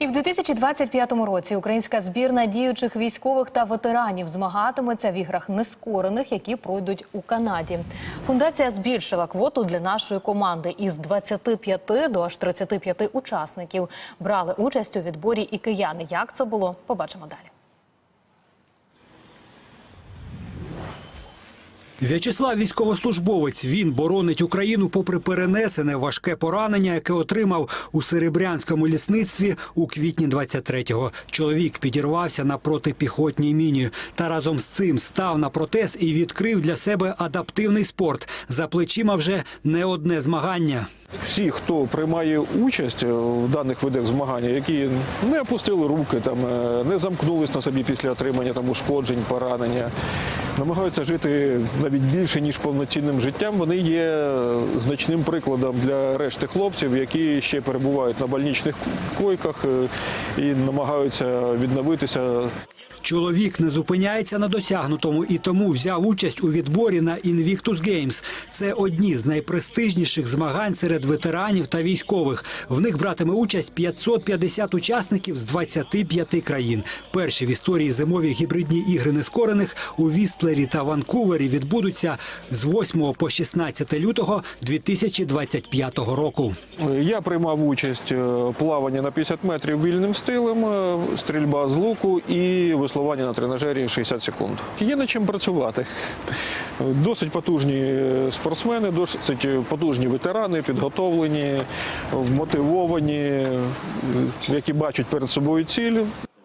І в 2025 році українська збірна діючих військових та ветеранів змагатиметься в іграх нескорених, які пройдуть у Канаді. Фундація збільшила квоту для нашої команди із 25 до аж 35 учасників. Брали участь у відборі і кияни. Як це було? Побачимо далі. В'ячеслав військовослужбовець. Він боронить Україну попри перенесене важке поранення, яке отримав у серебрянському лісництві у квітні 23-го. Чоловік підірвався на протипіхотній міні та разом з цим став на протез і відкрив для себе адаптивний спорт. За плечима вже не одне змагання. Всі, хто приймає участь в даних видах змагання, які не опустили руки, там е, не замкнулись на собі після отримання там ушкоджень, поранення, намагаються жити навіть більше ніж повноцінним життям. Вони є е, значним прикладом для решти хлопців, які ще перебувають на больничних койках е, і намагаються відновитися Чоловік не зупиняється на досягнутому і тому взяв участь у відборі на Invictus Games. Це одні з найпрестижніших змагань серед ветеранів та військових. В них братиме участь 550 учасників з 25 країн. Перші в історії зимові гібридні ігри нескорених у Вістлері та Ванкувері відбудуться з 8 по 16 лютого 2025 року. Я приймав участь е, плавання на 50 метрів вільним стилем, е, стрільба з луку і веслування на тренажері 60 секунд. Є над чим працювати. Досить потужні е, спортсмени, досить потужні ветерани, підготовлені, вмотивовані, е, які бачать перед собою ціль.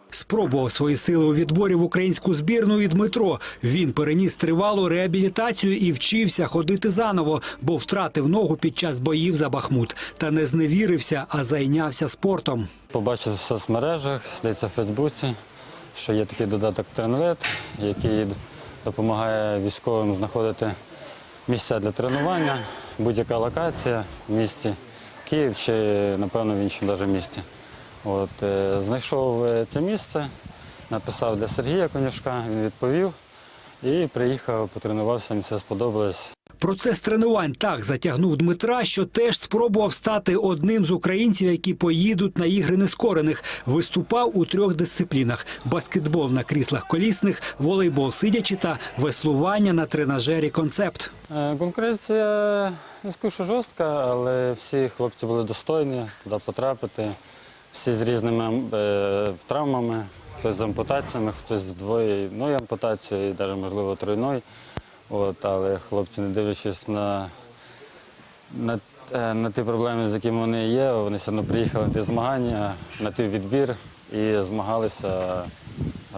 Спробував свої сили у відборі в українську збірну і Дмитро. Він переніс тривалу реабілітацію і вчився ходити заново, бо втратив ногу під час боїв за Бахмут. Та не зневірився, а зайнявся спортом. Побачив в соцмережах, здається, в Фейсбуці, що є такий додаток Тренвет, який допомагає військовим знаходити місця для тренування, будь-яка локація в місті Київ чи, напевно, в іншому навіть місті. От, е, знайшов е, це місце, написав для Сергія Конюшка, він відповів і приїхав, потренувався, мені все сподобалось. Процес тренувань так затягнув Дмитра, що теж спробував стати одним з українців, які поїдуть на ігри нескорених. Виступав у трьох дисциплінах: баскетбол на кріслах колісних, волейбол сидячи та веслування на тренажері концепт. Е, Конкуренція не скажу, жорстка, але всі хлопці були достойні туди потрапити. Всі з різними е, травмами, хтось з ампутаціями, хтось з двоєю ампутацією, і навіть, можливо, тройною. От, але хлопці, не дивлячись на, на, е, на ті проблеми, з якими вони є, вони все одно приїхали на ті змагання, на той відбір і змагалися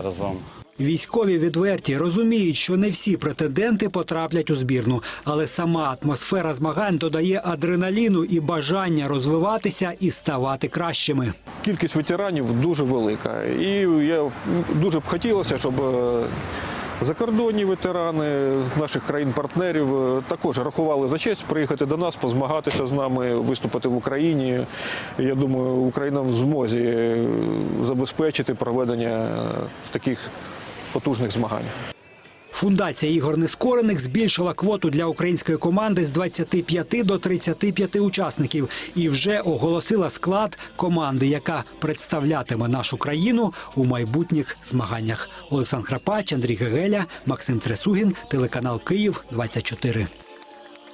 разом. Військові відверті розуміють, що не всі претенденти потраплять у збірну, але сама атмосфера змагань додає адреналіну і бажання розвиватися і ставати кращими. Кількість ветеранів дуже велика. І я дуже б хотілося, щоб е, закордонні ветерани наших країн-партнерів е, також рахували за честь приїхати до нас, позмагатися з нами, виступити в Україні. Я думаю, Україна в змозі е, забезпечити проведення таких потужних змагань. Фундація ігор нескорених збільшила квоту для української команди з 25 до 35 учасників і вже оголосила склад команди, яка представлятиме нашу країну у майбутніх змаганнях. Олександр Храпач, Андрій Гегеля, Максим Тресугін, телеканал Київ 24.